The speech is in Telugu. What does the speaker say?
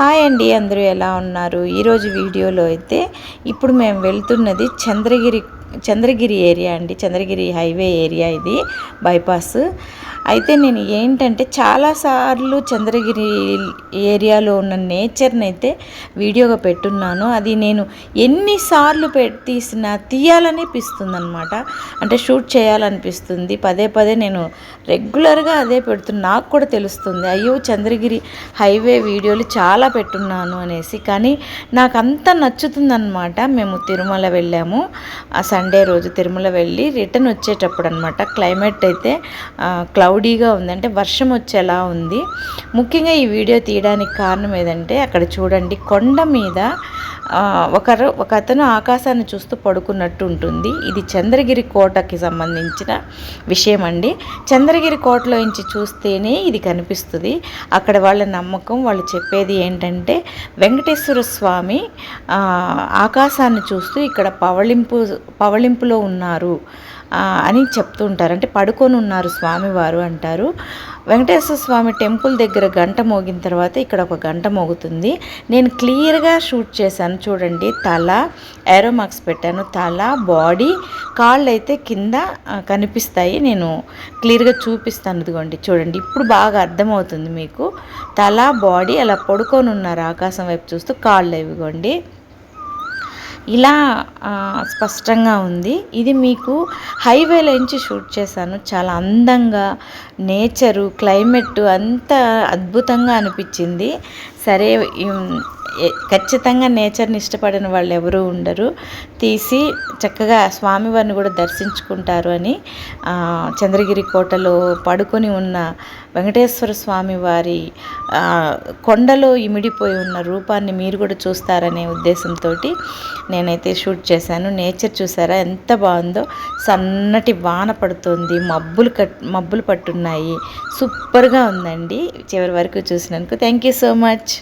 హాయ్ అండి అందరూ ఎలా ఉన్నారు? ఈరోజు వీడియోలో అయితే ఇప్పుడు మేము వెళ్తున్నది చంద్రగిరి చంద్రగిరి ఏరియా అండి చంద్రగిరి హైవే ఏరియా ఇది బైపాస్. అయితే నేను ఏంటంటే చాలాసార్లు చంద్రగిరి ఏరియాలో ఉన్న నేచర్ని అయితే వీడియోగా పెట్టున్నాను. అది నేను ఎన్నిసార్లు పెట్టి తీసినా తీయాలనిపిస్తుంది అనమాట అంటే షూట్ చేయాలనిపిస్తుంది. పదే పదే నేను రెగ్యులర్గా అదే పెడుతున్నా. నాకు కూడా తెలుస్తుంది అయ్యో చంద్రగిరి హైవే వీడియోలు చాలా పెట్టున్నాను అనేసి. కానీ నాకు అంత నచ్చుతుందన్నమాట. మేము తిరుమల వెళ్ళాము. ఆ సండే రోజు తిరుమల వెళ్ళి రిటర్న్ వచ్చేటప్పుడు అనమాట క్లైమేట్ అయితే క్లౌడీగా ఉంది. అంటే వర్షం వచ్చేలా ఉంది. ముఖ్యంగా ఈ వీడియో తీయడానికి కారణం ఏదంటే అక్కడ చూడండి కొండ మీద ఒకరు ఒక అతను ఆకాశాన్ని చూస్తూ పడుకున్నట్టు ఉంటుంది. ఇది చంద్రగిరి కోటకి సంబంధించిన విషయం అండి చంద్రగిరి కోటలో నుంచి చూస్తేనే ఇది కనిపిస్తుంది. అక్కడ వాళ్ళ నమ్మకం వాళ్ళు చెప్పేది ఏంటంటే వెంకటేశ్వర స్వామి ఆకాశాన్ని చూస్తూ ఇక్కడ పవళింపు పవళింపులో ఉన్నారు అని చెప్తుంటారు. అంటే పడుకొని ఉన్నారు స్వామివారు అంటారు. వెంకటేశ్వర స్వామి టెంపుల్ దగ్గర గంట మోగిన తర్వాత ఇక్కడ ఒక గంట మోగుతుంది. నేను క్లియర్గా షూట్ చేశాను చూడండి. తల ఏరోమాక్స్ పెట్టాను. తల బాడీ కాళ్ళు అయితే కింద కనిపిస్తాయి. నేను క్లియర్గా చూపిస్తాను ఇదిగోండి. చూడండి. ఇప్పుడు బాగా అర్థమవుతుంది మీకు. తల బాడీ అలా పడుకొని ఉన్నారు ఆకాశం వైపు చూస్తూ కాళ్ళు ఇవ్వగండి ఇలా స్పష్టంగా ఉంది. ఇది మీకు హైవేలో నుంచి షూట్ చేశాను. చాలా అందంగా నేచరు క్లైమేట్ అంత అద్భుతంగా అనిపించింది. సరే ఖచ్చితంగా నేచర్ని ఇష్టపడిన వాళ్ళు ఎవరు ఉండరు. తీసి చక్కగా స్వామివారిని కూడా దర్శించుకుంటారు అని చంద్రగిరి కోటలో పడుకొని ఉన్న వెంకటేశ్వర స్వామి వారి కొండలో ఇమిడిపోయి ఉన్న రూపాన్ని మీరు కూడా చూస్తారనే ఉద్దేశంతో నేను నేనైతే షూట్ చేశాను. నేచర్ చూసారా? ఎంత బాగుందో. సన్నటి వాన పడుతుంది. మబ్బులు కట్ మబ్బులు పట్టున్నాయి. సూపర్గా ఉందండి. చివరి వరకు చూసినందుకు థ్యాంక్ యూ సో మచ్.